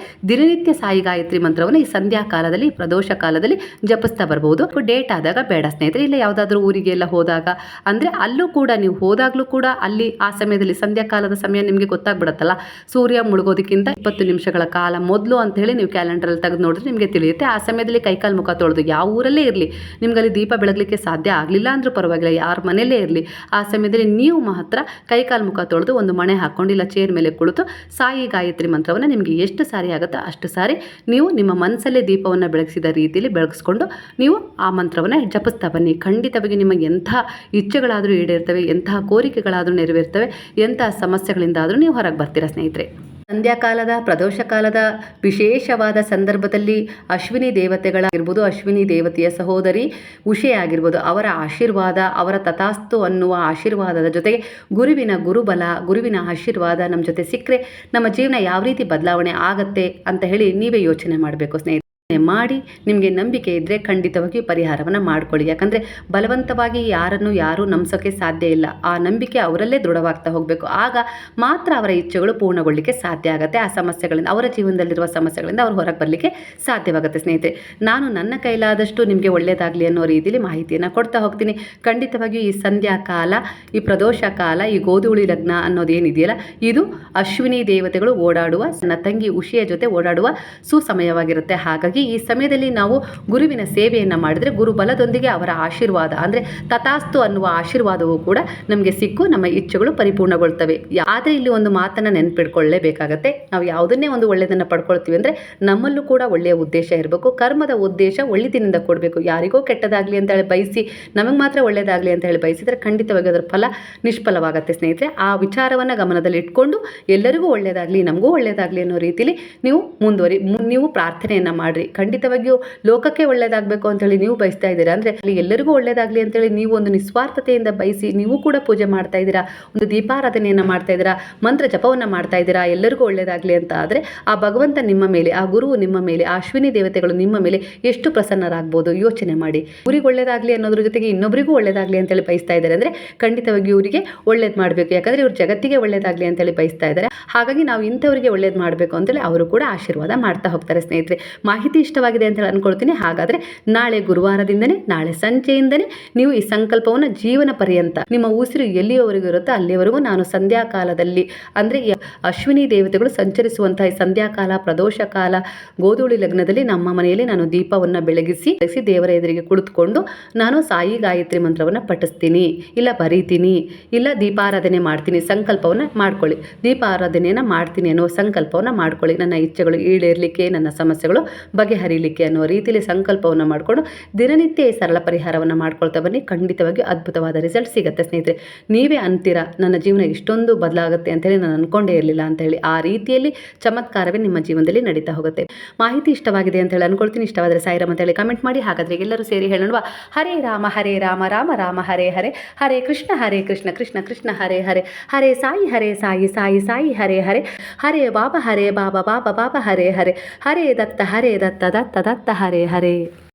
ದಿನನಿತ್ಯ ಸಾಯಿ ಗಾಯತ್ರಿ ಮಂತ್ರವನ್ನು ಈ ಸಂಧ್ಯಾ ಕಾಲದಲ್ಲಿ, ಪ್ರದೋಷ ಕಾಲದಲ್ಲಿ ಜಪಿಸ್ತಾ ಬರ್ಬೋದು. ಡೇಟ್ ಆದಾಗ ಬೇಡ ಸ್ನೇಹಿತರೆ, ಇಲ್ಲ ಯಾವುದಾದ್ರೂ ಊರಿಗೆ ಎಲ್ಲ ಹೋದಾಗ. ಅಂದರೆ ಅಲ್ಲೂ ಕೂಡ ನೀವು ಹೋದಾಗಲೂ ಕೂಡ ಅಲ್ಲಿ ಆ ಸಮಯದಲ್ಲಿ ಸಂಧ್ಯಾ ಕಾಲದ ಸಮಯ ನಿಮಗೆ ಗೊತ್ತಾಗ್ಬಿಡುತ್ತಲ್ಲ. ಸೂರ್ಯ ಮುಳುಗೋದಕ್ಕಿಂತ ಇಪ್ಪತ್ತು ನಿಮಿಷಗಳ ಕಾಲ ಮೊದಲು ಅಂತ ಹೇಳಿ ನೀವು ಕ್ಯಾಲೆಂಡರಲ್ಲಿ ತೆಗೆದು ನೋಡಿದ್ರೆ ನಿಮಗೆ ತಿಳಿಯುತ್ತೆ. ಆ ಸಮಯದಲ್ಲಿ ಕೈಕಾಲು ಮುಖ ತೊಳೆದು ಯಾವ ಊರಲ್ಲೇ ಇರಲಿ, ನಿಮ್ಗಲ್ಲಿ ದೀಪ ಬೆಳಗಲಿಕ್ಕೆ ಸಾಧ್ಯ ಆಗಲಿಲ್ಲ ಅಂದರೂ ಪರವಾಗಿಲ್ಲ, ಯಾರ ಮನೆಯಲ್ಲೇ ಇರಲಿ, ಆ ಸಮಯದಲ್ಲಿ ನೀವು ಮಾತ್ರ ಕೈಕಾಲು ಮುಖ ತೊಳೆದು ಒಂದು ಮಣೆ ಹಾಕ್ಕೊಂಡು ಇಲ್ಲ ಚೇರ್ ಮೇಲೆ ಕುಳಿತು ಸಾಯಿ ಗಾಯತ್ರಿ ಮಂತ್ರವನ್ನು ನಿಮಗೆ ಎಷ್ಟು ಸಾರಿ ಆಗುತ್ತೋ ಅಷ್ಟು ಸಾರಿ ನೀವು ನಿಮ್ಮ ಮನಸ್ಸಲ್ಲೇ ದೀಪವನ್ನು ಬೆಳಗಿಸಿದ ರೀತಿಯಲ್ಲಿ ಬೆಳಗಿಸ್ಕೊಂಡು ನೀವು ಆ ಮಂತ್ರವನ್ನು ಜಪಿಸ್ತಾ ಬನ್ನಿ. ಖಂಡಿತವಾಗಿ ನಿಮಗೆ ಎಂಥ ಇಚ್ಛೆಗಳಾದರೂ ಈಡೇರ್ತವೆ ಎಂತಹ ಕೋರಿಕೆಗಳಾದರೂ ನೆರವೇರ್ತವೆ, ಎಂಥ ಸಮಸ್ಯೆಗಳಿಂದಾದರೂ ನೀವು ಹೊರಗೆ ಬರ್ತೀರಾ ಸ್ನೇಹಿತರೆ? ಸಂಧ್ಯಾಕಾಲದ ಪ್ರದೋಷ ಕಾಲದ ವಿಶೇಷವಾದ ಸಂದರ್ಭದಲ್ಲಿ ಅಶ್ವಿನಿ ದೇವತೆಗಳಾಗಿರ್ಬೋದು, ಅಶ್ವಿನಿ ದೇವತೆಯ ಸಹೋದರಿ ಉಷೆ ಆಗಿರ್ಬೋದು ಅವರ ಆಶೀರ್ವಾದ, ಅವರ ತಥಾಸ್ತು ಅನ್ನುವ ಆಶೀರ್ವಾದದ ಜೊತೆಗೆ ಗುರುವಿನ ಗುರುಬಲ, ಗುರುವಿನ ಆಶೀರ್ವಾದ ನಮ್ಮ ಜೊತೆ ಸಿಕ್ಕರೆ ನಮ್ಮ ಜೀವನ ಯಾವ ರೀತಿ ಬದಲಾವಣೆ ಆಗತ್ತೆ ಅಂತ ಹೇಳಿ ನೀವೇ ಯೋಚನೆ ಮಾಡಬೇಕು ಸ್ನೇಹಿತರೆ. ಮಾಡಿ ನಿಮಗೆ ನಂಬಿಕೆ ಇದ್ದರೆ ಖಂಡಿತವಾಗಿ ಪರಿಹಾರವನ್ನು ಮಾಡ್ಕೊಳ್ಳಿ. ಯಾಕಂದರೆ ಬಲವಂತವಾಗಿ ಯಾರನ್ನು ಯಾರೂ ನಂಬಿಸೋಕ್ಕೆ ಸಾಧ್ಯ ಇಲ್ಲ. ಆ ನಂಬಿಕೆ ಅವರಲ್ಲೇ ದೃಢವಾಗ್ತಾ ಹೋಗಬೇಕು. ಆಗ ಮಾತ್ರ ಅವರ ಇಚ್ಛೆಗಳು ಪೂರ್ಣಗೊಳ್ಳಲಿಕ್ಕೆ ಸಾಧ್ಯ ಆಗುತ್ತೆ. ಆ ಸಮಸ್ಯೆಗಳಿಂದ, ಅವರ ಜೀವನದಲ್ಲಿರುವ ಸಮಸ್ಯೆಗಳಿಂದ ಅವರು ಹೊರಗೆ ಬರಲಿಕ್ಕೆ ಸಾಧ್ಯವಾಗುತ್ತೆ ಸ್ನೇಹಿತರೆ. ನಾನು ನನ್ನ ಕೈಲಾದಷ್ಟು ನಿಮಗೆ ಒಳ್ಳೆಯದಾಗಲಿ ಅನ್ನೋ ರೀತಿಯಲ್ಲಿ ಮಾಹಿತಿಯನ್ನು ಕೊಡ್ತಾ ಹೋಗ್ತೀನಿ. ಖಂಡಿತವಾಗಿಯೂ ಈ ಸಂಧ್ಯಾ ಕಾಲ, ಈ ಪ್ರದೋಷ ಕಾಲ, ಈ ಗೋಧೂಳಿ ಲಗ್ನ ಅನ್ನೋದೇನಿದೆಯಲ್ಲ ಇದು ಅಶ್ವಿನಿ ದೇವತೆಗಳು ಓಡಾಡುವ, ನನ್ನ ತಂಗಿ ಉಷಿಯ ಜೊತೆ ಓಡಾಡುವ ಸುಸಮಯವಾಗಿರುತ್ತೆ. ಹಾಗಾಗಿ ಹಾಗಾಗಿ ಈ ಸಮಯದಲ್ಲಿ ನಾವು ಗುರುವಿನ ಸೇವೆಯನ್ನು ಮಾಡಿದರೆ ಗುರು ಬಲದೊಂದಿಗೆ ಅವರ ಆಶೀರ್ವಾದ, ಅಂದರೆ ತಥಾಸ್ತು ಅನ್ನುವ ಆಶೀರ್ವಾದವೂ ಕೂಡ ನಮಗೆ ಸಿಕ್ಕು, ನಮ್ಮ ಇಚ್ಛೆಗಳು ಪರಿಪೂರ್ಣಗೊಳ್ತವೆ. ಆದರೆ ಇಲ್ಲಿ ಒಂದು ಮಾತನ್ನು ನೆನ್ಪಿಟ್ಕೊಳ್ಳೇಬೇಕಾಗತ್ತೆ. ನಾವು ಯಾವುದನ್ನೇ ಒಂದು ಒಳ್ಳೆಯದನ್ನು ಪಡ್ಕೊಳ್ತೀವಿ ಅಂದರೆ ನಮ್ಮಲ್ಲೂ ಕೂಡ ಒಳ್ಳೆಯ ಉದ್ದೇಶ ಇರಬೇಕು, ಕರ್ಮದ ಉದ್ದೇಶ ಒಳ್ಳೆದಿನಿಂದ ಕೊಡಬೇಕು. ಯಾರಿಗೋ ಕೆಟ್ಟದಾಗಲಿ ಅಂತ ಹೇಳಿ ಬಯಸಿ, ನಮಗೆ ಮಾತ್ರ ಒಳ್ಳೆಯದಾಗಲಿ ಅಂತ ಹೇಳಿ ಬಯಸಿದರೆ ಖಂಡಿತವಾಗಿ ಅದರ ಫಲ ನಿಷ್ಫಲವಾಗುತ್ತೆ ಸ್ನೇಹಿತರೆ. ಆ ವಿಚಾರವನ್ನು ಗಮನದಲ್ಲಿ ಇಟ್ಕೊಂಡು ಎಲ್ಲರಿಗೂ ಒಳ್ಳೆಯದಾಗಲಿ ನಮಗೂ ಒಳ್ಳೆಯದಾಗಲಿ ಅನ್ನೋ ರೀತಿಯಲ್ಲಿ ನೀವು ಮುಂದುವರಿ ನೀವು ಪ್ರಾರ್ಥನೆಯನ್ನು ಮಾಡಿರಿ. ಖಂಡಿತವಾಗಿಯೂ ಲೋಕಕ್ಕೆ ಒಳ್ಳೆಯದಾಗಬೇಕು ಅಂತೇಳಿ ನೀವು ಬಯಸ್ತಾ ಇದ್ದೀರಾ? ಅಂದರೆ ಅಲ್ಲಿ ಎಲ್ಲರಿಗೂ ಒಳ್ಳೇದಾಗಲಿ ಅಂತೇಳಿ ನೀವು ಒಂದು ನಿಸ್ವಾರ್ಥತೆಯಿಂದ ಬಯಸಿ ನೀವು ಕೂಡ ಪೂಜೆ ಮಾಡ್ತಾ ಇದ್ದೀರಾ? ಒಂದು ದೀಪಾರಾಧನೆಯನ್ನು ಮಾಡ್ತಾ ಇದ್ದೀರಾ? ಮಂತ್ರ ಜಪವನ್ನು ಮಾಡ್ತಾ ಇದ್ದೀರಾ? ಎಲ್ಲರಿಗೂ ಒಳ್ಳೇದಾಗಲಿ ಅಂತ ಆದರೆ ಆ ಭಗವಂತ ನಿಮ್ಮ ಮೇಲೆ, ಆ ಗುರುವು ನಿಮ್ಮ ಮೇಲೆ, ಆ ಅಶ್ವಿನಿ ದೇವತೆಗಳು ನಿಮ್ಮ ಮೇಲೆ ಎಷ್ಟು ಪ್ರಸನ್ನರಾಗ್ಬೋದು ಯೋಚನೆ ಮಾಡಿ. ಊರಿಗೆ ಒಳ್ಳೇದಾಗಲಿ ಅನ್ನೋದ್ರ ಜೊತೆಗೆ ಇನ್ನೊಬ್ಬರಿಗೂ ಒಳ್ಳೇದಾಗಲಿ ಅಂತೇಳಿ ಬಯಸ್ತಾ ಇದ್ದಾರೆ. ಅಂದರೆ ಖಂಡಿತವಾಗಿ ಇವರಿಗೆ ಒಳ್ಳೇದು ಮಾಡಬೇಕು. ಯಾಕಂದರೆ ಇವ್ರ ಜಗತ್ತಿಗೆ ಒಳ್ಳೇದಾಗಲಿ ಅಂತೇಳಿ ಬಯಸ್ತಾ ಇದ್ದಾರೆ. ಹಾಗಾಗಿ ನಾವು ಇಂಥವರಿಗೆ ಒಳ್ಳೇದು ಮಾಡಬೇಕು ಅಂತೇಳಿ ಅವರು ಕೂಡ ಆಶೀರ್ವಾದ ಮಾಡ್ತಾ ಹೋಗ್ತಾರೆ ಸ್ನೇಹಿತರೆ. ಮಾಹಿತಿ ಇಷ್ಟವಾಗಿದೆ ಅಂತ ಹೇಳಿ ಅಂದ್ಕೊಳ್ತೀನಿ ಹಾಗಾದರೆ ನಾಳೆ ಗುರುವಾರದಿಂದನೇ ನಾಳೆ ಸಂಜೆಯಿಂದನೇ ನೀವು ಈ ಸಂಕಲ್ಪವನ್ನು ಜೀವನ ಪರ್ಯಂತ ನಿಮ್ಮ ಉಸಿರು ಎಲ್ಲಿಯವರೆಗೂ ಇರುತ್ತೋ ಅಲ್ಲಿಯವರೆಗೂ ನಾನು ಸಂಧ್ಯಾ ಕಾಲದಲ್ಲಿ ಅಂದರೆ ಈ ಅಶ್ವಿನಿ ದೇವತೆಗಳು ಸಂಚರಿಸುವಂತಹ ಸಂಧ್ಯಾಕಾಲ, ಪ್ರದೋಷ ಕಾಲ, ಗೋಧೂಳಿ ಲಗ್ನದಲ್ಲಿ ನಮ್ಮ ಮನೆಯಲ್ಲಿ ನಾನು ದೀಪವನ್ನು ಬೆಳಗಿಸಿ ದೇವರ ಎದುರಿಗೆ ಕುಳಿತುಕೊಂಡು ನಾನು ಸಾಯಿ ಗಾಯತ್ರಿ ಮಂತ್ರವನ್ನು ಪಠಿಸ್ತೀನಿ. ಇಲ್ಲ ಬರೀತೀನಿ. ಇಲ್ಲ ದೀಪಾರಾಧನೆ ಮಾಡ್ತೀನಿ. ಸಂಕಲ್ಪವನ್ನು ಮಾಡ್ಕೊಳ್ಳಿ. ದೀಪಾರಾಧನೆಯನ್ನು ಮಾಡ್ತೀನಿ ಅನ್ನೋ ಸಂಕಲ್ಪವನ್ನು ಮಾಡ್ಕೊಳ್ಳಿ. ನನ್ನ ಇಚ್ಛೆಗಳು ಈಡೇರಲಿಕ್ಕೆ, ನನ್ನ ಸಮಸ್ಯೆಗಳು ಬಗೆಹರಿಲಿಕ್ಕೆ ಅನ್ನುವ ರೀತಿಯಲ್ಲಿ ಸಂಕಲ್ಪವನ್ನು ಮಾಡಿಕೊಂಡು ದಿನನಿತ್ಯ ಈ ಸರಳ ಪರಿಹಾರವನ್ನು ಮಾಡ್ಕೊಳ್ತಾ ಬನ್ನಿ. ಖಂಡಿತವಾಗಿ ಅದ್ಭುತವಾದ ರಿಸಲ್ಟ್ ಸಿಗುತ್ತೆ ಸ್ನೇಹಿತರೆ. ನೀವೇ ಅಂತೀರಾ, ನನ್ನ ಜೀವನ ಇಷ್ಟೊಂದು ಬದಲಾಗುತ್ತೆ ಅಂತೇಳಿ ನಾನು ಅನ್ಕೊಂಡೇ ಇರಲಿಲ್ಲ ಅಂತ ಹೇಳಿ ಆ ರೀತಿಯಲ್ಲಿ ಚಮತ್ಕಾರವೇ ನಿಮ್ಮ ಜೀವನದಲ್ಲಿ ನಡೀತಾ ಹೋಗುತ್ತೆ. ಮಾಹಿತಿ ಇಷ್ಟವಾಗಿದೆ ಅಂತ ಹೇಳಿ ಅನ್ಕೊಳ್ತೀನಿ. ಇಷ್ಟವಾದರೆ ಸಾಯಿರಾಮ್ ಅಂತ ಹೇಳಿ ಕಮೆಂಟ್ ಮಾಡಿ. ಹಾಗಾದರೆ ಎಲ್ಲರೂ ಸೇರಿ ಹೇಳೋಣ ಹರೇ ರಾಮ ಹರೇ ರಾಮ ರಾಮ ರಾಮ, ಹರೇ ಹರೇ. ಹರೇ ಕೃಷ್ಣ ಹರೇ ಕೃಷ್ಣ ಕೃಷ್ಣ ಕೃಷ್ಣ, ಹರೇ ಹರೇ. ಹರೇ ಸಾಯಿ ಹರೇ ಸಾಯಿ ಸಾಯಿ ಸಾಯಿ, ಹರೇ ಹರೇ. ಹರೇ ಬಾಬಾ ಹರೇ ಬಾಬಾ ಬಾಬಾ ಬಾಬಾ, ಹರೇ ಹರೇ. ಹರೇ ದತ್ತ ಹರೇ ದತ್ತ. ದತ್ತ ದತ್ತ ಹರೇ ಹರೇ